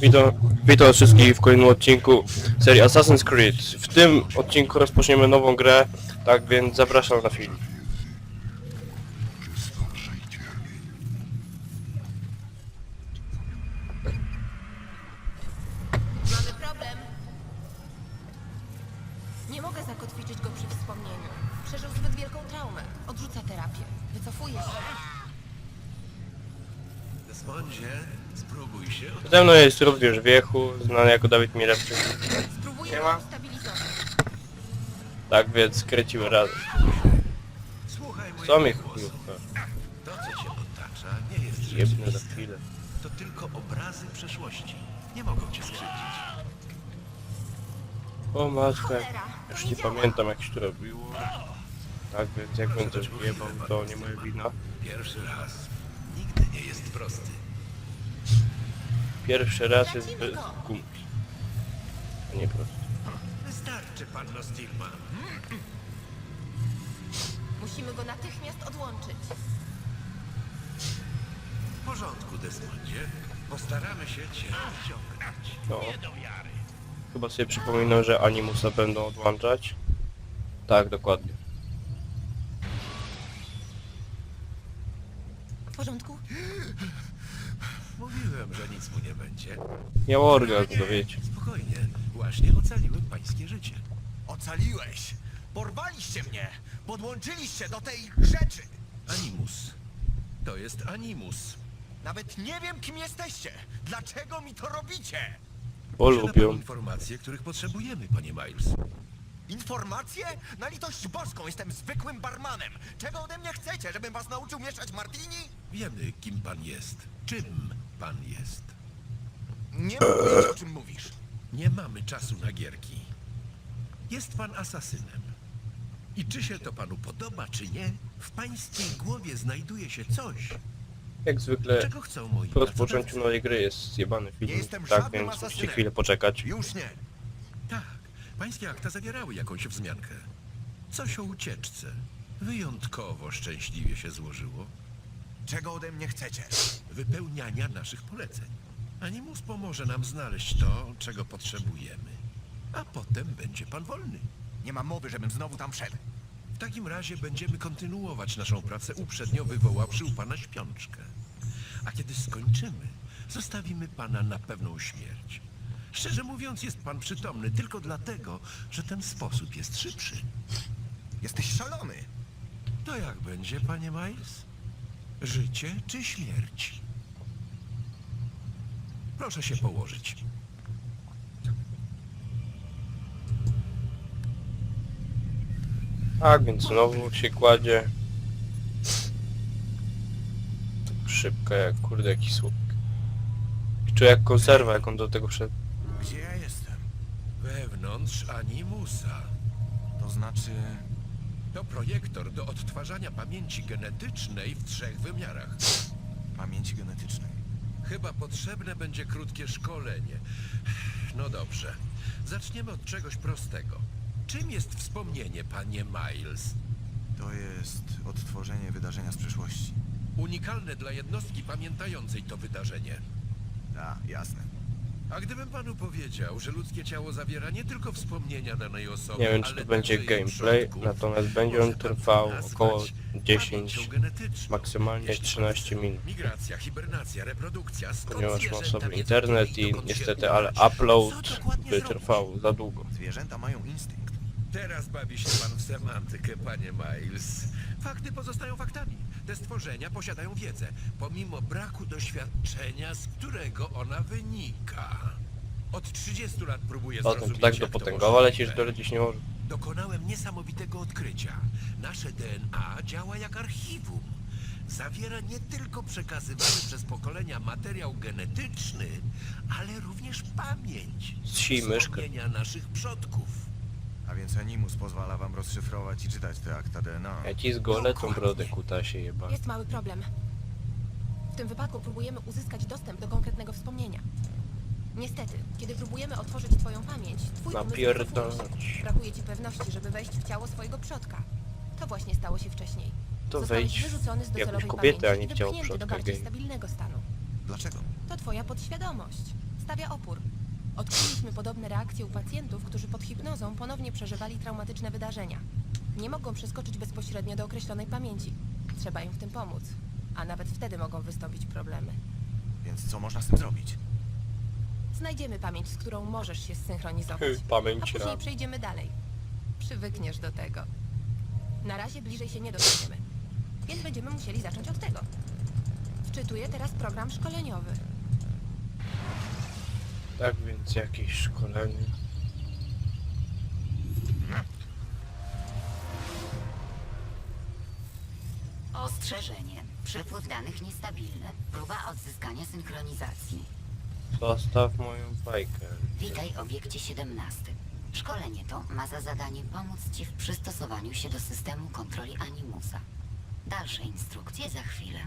Witam, witam wszystkich w kolejnym odcinku serii Assassin's Creed. W tym odcinku rozpoczniemy nową grę, tak więc zapraszam na film. Nie mogę zakotwiczyć go przy wspomnieniu. Przeżył zbyt wielką traumę. Odrzuca terapię. Wycofuje się. Desmondzie, spróbuj się od... Ze mną jest również Wiechu, znany jako Dawid Milewczyk. Spróbuję Siema. go ustabilizować. Tak więc kręcimy razem. Słuchaj mojego Co mnie głosu. chuj, To, co cię otacza, nie jest jebnę za rzeczywiste. chwilę. To tylko obrazy przeszłości. Nie mogą cię skrzywdzić. O matka, już nie pamiętam jak się to robiło. Tak więc jak będę coś wyjebał, to nie moja wina. Pierwszy raz. Nie jest prosty. Pierwszy raz jest bez gumki. A nie prosto. Wystarczy, panno Stigma. Musimy go natychmiast odłączyć. W porządku, Desmondzie. Postaramy się cię odciągnąć. No. Chyba sobie przypominam, że Animusa będą odłączać. Tak, dokładnie. W porządku? Mówiłem, że nic mu nie będzie. Miał orgazm, to wiecie. Spokojnie. Właśnie ocaliłem pańskie życie. Ocaliłeś! Porwaliście mnie! Podłączyliście do tej rzeczy! Animus. To jest Animus. Nawet nie wiem, kim jesteście! Dlaczego mi to robicie? Bo Posiada pan lubią. informacje, których potrzebujemy, panie Miles. Informacje? Na litość boską jestem zwykłym barmanem! Czego ode mnie chcecie, żebym was nauczył mieszać martini? Wiemy, kim pan jest. Czym pan jest. Nie wiedzieć, o czym mówisz. Nie mamy czasu na gierki. Jest pan asasynem. I czy się to panu podoba, czy nie, w pańskiej głowie znajduje się coś, Jak zwykle czego chcą moi po rozpoczęciu nowej gry jest zjebany film. Nie jestem Tak żadnym więc musicie asasynem. chwilę poczekać. Już nie. Tak, pańskie akta zawierały jakąś wzmiankę. Coś o ucieczce. Wyjątkowo szczęśliwie się złożyło. Czego ode mnie chcecie? wypełniania naszych poleceń. Animus pomoże nam znaleźć to, czego potrzebujemy. A potem będzie pan wolny. Nie ma mowy, żebym znowu tam szedł. W takim razie będziemy kontynuować naszą pracę, uprzednio wywoławszy u pana śpiączkę. A kiedy skończymy, zostawimy pana na pewną śmierć. Szczerze mówiąc, jest pan przytomny tylko dlatego, że ten sposób jest szybszy. Jesteś szalony! To jak będzie, panie Miles? Życie czy śmierć? Proszę się położyć. Tak więc znowu się kładzie. Szybko jak kurde jakiś słup. Czuję jak konserwa jak on do tego wszedł. Gdzie ja jestem? Wewnątrz Animusa. To znaczy... To projektor do odtwarzania pamięci genetycznej w trzech wymiarach. pamięci genetycznej. Chyba potrzebne będzie krótkie szkolenie. No dobrze. Zaczniemy od czegoś prostego. Czym jest wspomnienie, panie Miles? To jest odtworzenie wydarzenia z przeszłości. Unikalne dla jednostki pamiętającej to wydarzenie. A, jasne. A gdybym panu powiedział, że ludzkie ciało zawiera nie tylko wspomnienia danej osoby, Nie wiem czy ale to będzie także jej gameplay, przodków, natomiast będzie on może pan trwał nazwać około 10, pamięcią genetyczną. maksymalnie Jeśli 13 pan- minut. Migracja, hibernacja, reprodukcja, skąd Ponieważ mam zwierzęta sobie wiedzą, internet i dokąd się niestety, udać? ale Co upload dokładnie by zrobić? trwał za długo. Zwierzęta mają instynkt. Teraz bawi się pan w semantykę, panie Miles. Fakty pozostają faktami. Te stworzenia posiadają wiedzę, pomimo braku doświadczenia, z którego ona wynika. Od 30 lat próbuję Potem zrozumieć, to tak jak do to potęgowa lecisz, możliwe. do lecieć nie może. Dokonałem niesamowitego odkrycia. Nasze DNA działa jak archiwum. Zawiera nie tylko przekazywany przez pokolenia materiał genetyczny, ale również pamięć. Zsij myszkę. Wspomnienia naszych przodków. A więc Animus pozwala wam rozszyfrować i czytać te akta DNA. Ja ci zgolę tą brodę kutasie jeba. Jest mały problem. W tym wypadku próbujemy uzyskać dostęp do konkretnego wspomnienia. Niestety, kiedy próbujemy otworzyć twoją pamięć, twój umysł Napierdalać. cofuje się. Brakuje ci pewności, żeby wejść w ciało swojego przodka. To właśnie stało się wcześniej. To Zostałeś wejdź wyrzucony z w jakąś docelowej kobietę, a pamięci nie i w ciało wypchnięty do przodka bardziej gej. stabilnego stanu. Dlaczego? To twoja podświadomość. stawia opór. Odkryliśmy podobne reakcje u pacjentów, którzy pod hipnozą ponownie przeżywali traumatyczne wydarzenia. Nie mogą przeskoczyć bezpośrednio do określonej pamięci. Trzeba im w tym pomóc, a nawet wtedy mogą wystąpić problemy. Więc co można z tym zrobić? Znajdziemy pamięć, z którą możesz się zsynchronizować. A Pamięć później przejdziemy dalej. Przywykniesz do tego. Na razie bliżej się nie dostaniemy. Więc będziemy musieli zacząć od tego. Wczytuję teraz program szkoleniowy. Tak więc jakieś szkolenie. Ostrzeżenie. Przepływ danych niestabilny. Próba odzyskania synchronizacji. Zostaw moją bajkę. Witaj obiekcie 17. Szkolenie to ma za zadanie pomóc Ci w przystosowaniu się do systemu kontroli Animusa. Dalsze instrukcje za chwilę.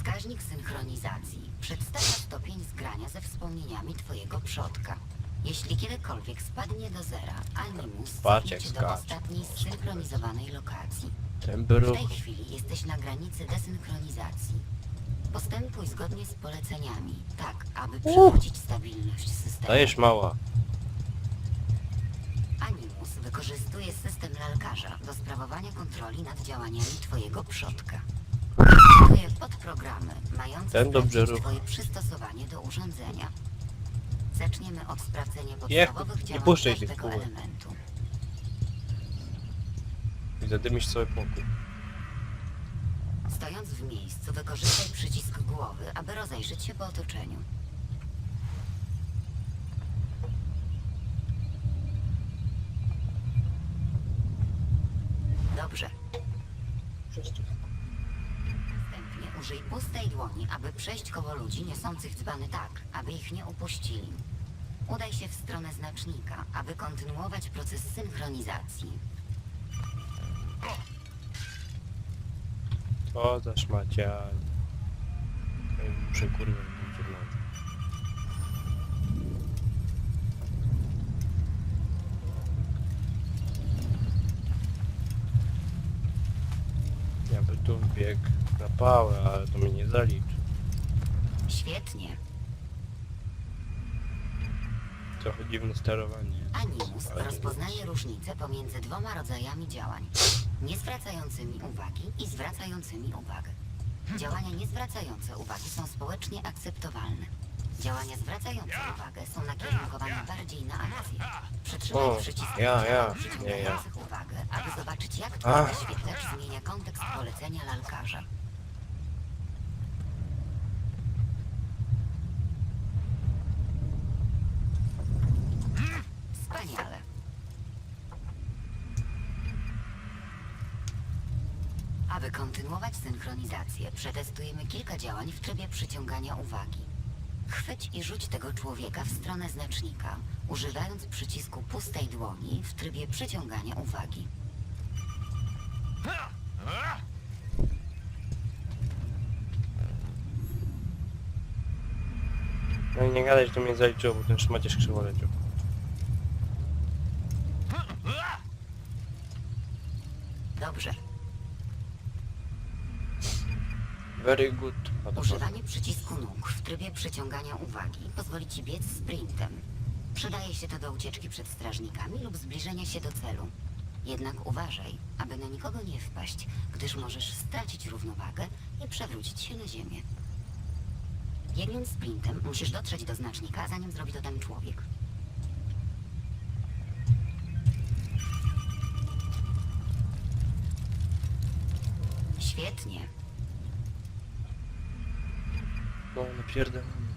Wskaźnik synchronizacji przedstawia stopień zgrania ze wspomnieniami Twojego przodka. Jeśli kiedykolwiek spadnie do zera, Animus Patrz, jak do skacze. ostatniej zsynchronizowanej lokacji. Ten W bruch. tej chwili jesteś na granicy desynchronizacji. Postępuj zgodnie z poleceniami, tak aby przywrócić stabilność systemu. Dajesz mała. Animus wykorzystuje system lalkarza do sprawowania kontroli nad działaniami Twojego przodka. Wykorzystuje podprogramy mające Ten dobrze sprawdzić ruch. Twoje przystosowanie do urządzenia. Zaczniemy od sprawdzenia Nie, podstawowych nie działań puszczaj tych każdego kółek. elementu. I zadymisz cały pokój. Stojąc w miejscu, wykorzystaj przycisk głowy, aby rozejrzeć się po otoczeniu. Dobrze. Następnie użyj pustej dłoni, aby przejść koło ludzi niosących dzbany tak, aby ich nie upuścili. Udaj się w stronę znacznika, aby kontynuować proces synchronizacji. To za szmacia. Ej, Muszę kurwa wyciągnąć. Tu wbiegł na pałę, ale to mnie nie zaliczy. Świetnie. Trochę dziwne sterowanie. Animus rozpoznaje różnicę pomiędzy dwoma rodzajami działań. Nie zwracającymi uwagi i zwracającymi uwagę. Działania nie zwracające uwagi są społecznie akceptowalne. Działania zwracające uwagę są nakierunkowane bardziej na akcję. Przytrzymaj O, przycisk ja, ja, nie ja. przyciągających uwagę, aby zobaczyć jak twój Ach. wyświetlacz zmienia kontekst polecenia lalkarza. Wspaniale. Aby kontynuować synchronizację, przetestujemy kilka działań w trybie przyciągania uwagi. Chwyć i rzuć tego człowieka w stronę znacznika, używając przycisku pustej dłoni w trybie przyciągania uwagi. No i nie gadać, że to mnie zaliczyło, bo ten szmaciarz krzywo leciał. Dobrze. Very good. Używanie przycisku nóg w trybie przyciągania uwagi pozwoli ci biec sprintem. Przydaje się to do ucieczki przed strażnikami lub zbliżenia się do celu. Jednak uważaj, aby na nikogo nie wpaść, gdyż możesz stracić równowagę i przewrócić się na ziemię. Biegnąc sprintem, musisz dotrzeć do znacznika, zanim zrobi to ten człowiek. Świetnie. No, napierdalam.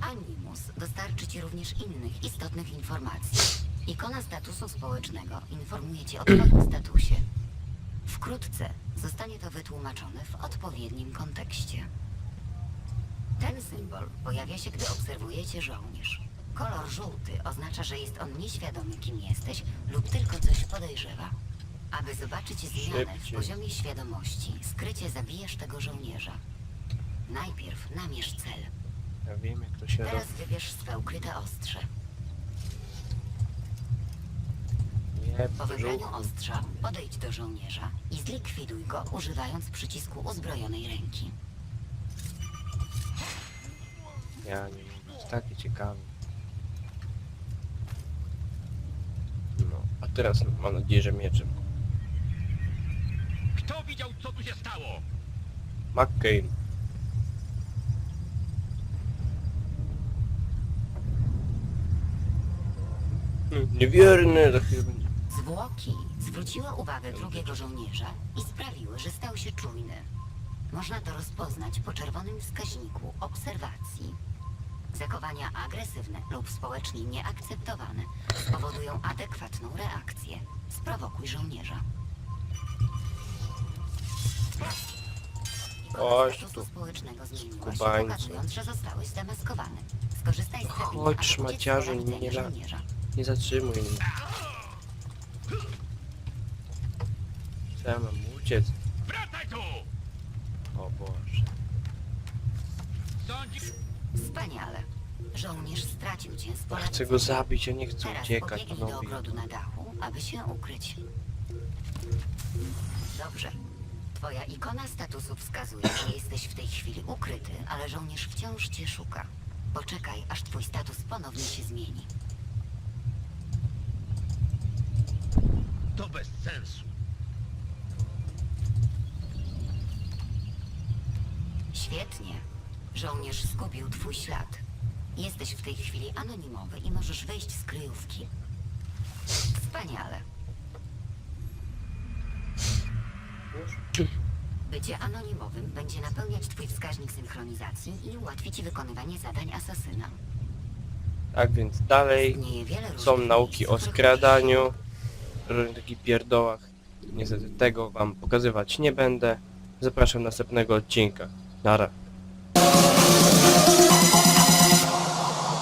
Animus dostarczy Ci również innych istotnych informacji. Ikona statusu społecznego informuje Cię o Twoim statusie. Wkrótce zostanie to wytłumaczone w odpowiednim kontekście. Ten symbol pojawia się, gdy obserwujecie żołnierz. Kolor żółty oznacza, że jest on nieświadomy, kim jesteś lub tylko coś podejrzewa. Aby zobaczyć zmianę w Szybciej. poziomie świadomości, skrycie zabijasz tego żołnierza. Najpierw namierz cel. Ja wiem jak to się robi. Teraz wybierz swe ukryte ostrze. Nie, Po wybraniu ostrza podejdź do żołnierza i zlikwiduj go używając przycisku uzbrojonej ręki. Ja nie wiem, to jest takie ciekawe. No, a teraz mam nadzieję, że mieczem. Kto widział, co tu się stało? McCain. Niewierny, za chwilę będzie. Zwłoki zwróciły uwagę drugiego żołnierza i sprawiły, że stał się czujny. Można to rozpoznać po czerwonym wskaźniku obserwacji. Zachowania agresywne lub społecznie nieakceptowane spowodują adekwatną reakcję. Sprowokuj żołnierza. Chodź tu, społecznego zmieniła się, skubańcu. pokazując, że zostałeś zdemaskowany. Skorzystaj z Chodź, aby uciec z szmaciarzu, pola widzenia nie la- żołnierza. Nie zatrzymuj mnie. Co ja mam uciec? Wracaj tu! O Boże. Wspaniale. Żołnierz stracił cię z pola Chcę go zabić, ja nie chcę Teraz uciekać, pobiegnij do ogrodu na dachu, aby się ukryć. Dobrze. Twoja ikona statusu wskazuje, że jesteś w tej chwili ukryty, ale żołnierz wciąż cię szuka. Poczekaj, aż twój status ponownie się zmieni. To bez sensu. Świetnie. Żołnierz zgubił twój ślad. Jesteś w tej chwili anonimowy i możesz wejść z kryjówki. Wspaniale. Bycie anonimowym będzie napełniać twój wskaźnik synchronizacji i ułatwi ci wykonywanie zadań asasyna. Tak więc dalej Istnieje wiele są różnych nauki miejsc, o w których skradaniu, różnych takich pierdołach. Niestety tego wam pokazywać nie będę. Zapraszam do następnego odcinka. Nara.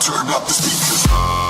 Turn up the speakers.